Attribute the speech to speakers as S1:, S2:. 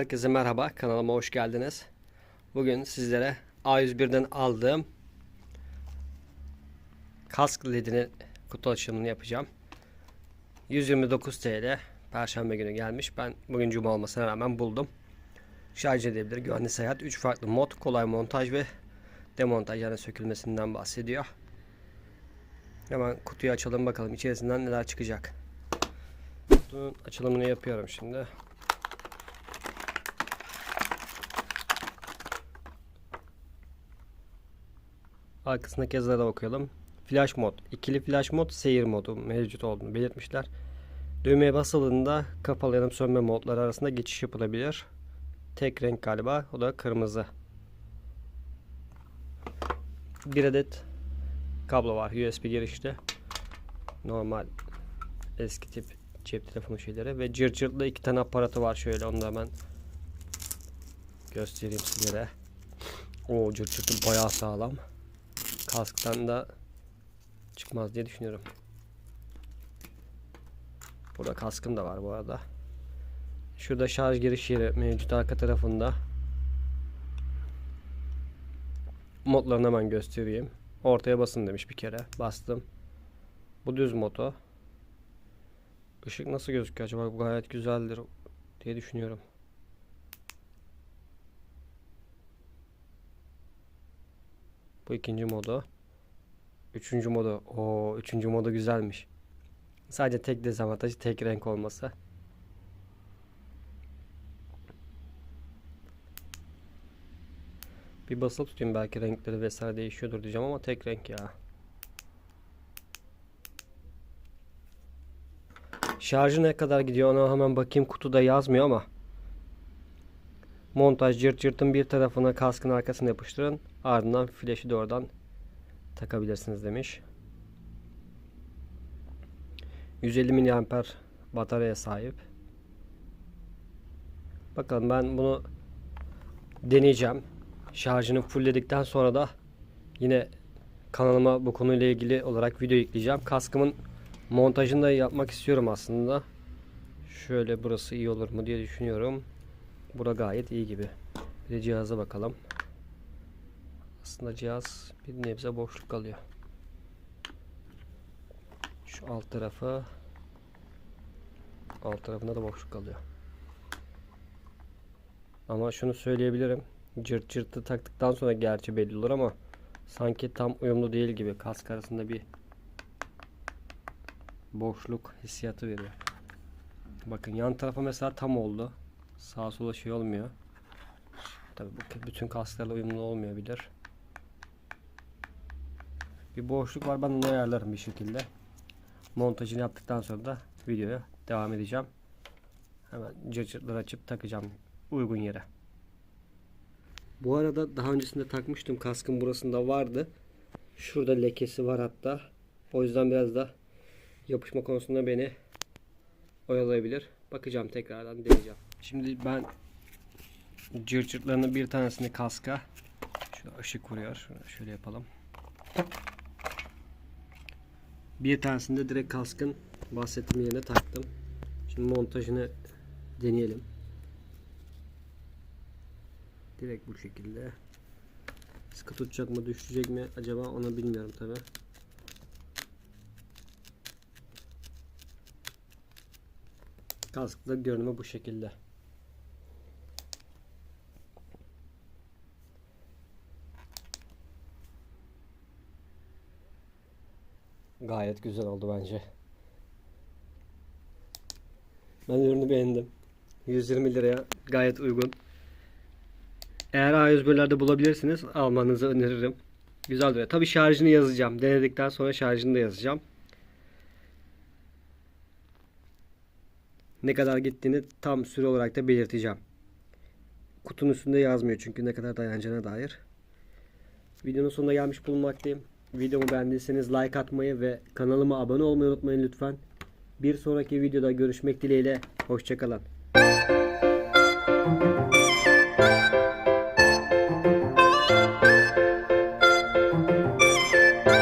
S1: Herkese merhaba, kanalıma hoş geldiniz. Bugün sizlere A101'den aldığım kask ledini kutu açılımını yapacağım. 129 TL Perşembe günü gelmiş. Ben bugün cuma olmasına rağmen buldum. Şarj edebilir, güvenli seyahat, 3 farklı mod, kolay montaj ve demontaj yani sökülmesinden bahsediyor. Hemen kutuyu açalım bakalım içerisinden neler çıkacak. Kutunun açılımını yapıyorum şimdi. Arkasındaki yazılara okuyalım. Flash mod. ikili flash mod seyir modu mevcut olduğunu belirtmişler. Düğmeye basıldığında kapalı yanıp sönme modları arasında geçiş yapılabilir. Tek renk galiba. O da kırmızı. Bir adet kablo var USB girişte. Normal eski tip cep telefonu şeyleri ve cırt cırtlı iki tane aparatı var şöyle onu da hemen göstereyim sizlere. O cırt cırtlı bayağı sağlam kasktan da çıkmaz diye düşünüyorum. Burada kaskım da var bu arada. Şurada şarj giriş yeri mevcut arka tarafında. Modlarını hemen göstereyim. Ortaya basın demiş bir kere. Bastım. Bu düz moto. Işık nasıl gözüküyor acaba? Bu gayet güzeldir diye düşünüyorum. Bu ikinci modu. Üçüncü modu. O üçüncü modu güzelmiş. Sadece tek dezavantajı tek renk olması. Bir basılı tutayım belki renkleri vesaire değişiyordur diyeceğim ama tek renk ya. Şarjı ne kadar gidiyor ona hemen bakayım kutuda yazmıyor ama. Montaj cırt cırtın bir tarafına kaskın arkasına yapıştırın. Ardından flaşı da oradan takabilirsiniz demiş. 150 mAh bataryaya sahip. Bakalım ben bunu deneyeceğim. Şarjını fullledikten sonra da yine kanalıma bu konuyla ilgili olarak video yükleyeceğim. Kaskımın montajını da yapmak istiyorum aslında. Şöyle burası iyi olur mu diye düşünüyorum. Bura gayet iyi gibi. Bir de cihaza bakalım. Aslında cihaz bir nebze boşluk kalıyor. Şu alt tarafı alt tarafında da boşluk kalıyor. Ama şunu söyleyebilirim. Cırt cırtı taktıktan sonra gerçi belli olur ama sanki tam uyumlu değil gibi. Kask arasında bir boşluk hissiyatı veriyor. Bakın yan tarafa mesela tam oldu. Sağa sola şey olmuyor. Tabi bu bütün kasklarla uyumlu olmayabilir. Bir boşluk var ben onu ayarlarım bir şekilde. Montajını yaptıktan sonra da videoya devam edeceğim. Hemen cırcırtları açıp takacağım uygun yere. Bu arada daha öncesinde takmıştım kaskın burasında vardı. Şurada lekesi var hatta. O yüzden biraz da yapışma konusunda beni oyalayabilir. Bakacağım tekrardan deneyeceğim. Şimdi ben cırcırtlarının bir tanesini kaska şu ışık vuruyor. Şöyle yapalım. Bir tanesini de direkt kaskın bahsettiğim yerine taktım. Şimdi montajını deneyelim. Direkt bu şekilde. Sıkı tutacak mı düşecek mi acaba onu bilmiyorum tabi. Kaskta görünümü bu şekilde. Gayet güzel oldu bence. Ben ürünü beğendim. 120 liraya gayet uygun. Eğer A101'lerde bulabilirsiniz almanızı öneririm. Güzel duruyor. Tabi şarjını yazacağım. Denedikten sonra şarjını da yazacağım. Ne kadar gittiğini tam süre olarak da belirteceğim. Kutunun üstünde yazmıyor çünkü ne kadar dayanacağına dair. Videonun sonuna gelmiş bulunmaktayım. Videomu beğendiyseniz like atmayı ve kanalıma abone olmayı unutmayın lütfen. Bir sonraki videoda görüşmek dileğiyle. Hoşçakalın.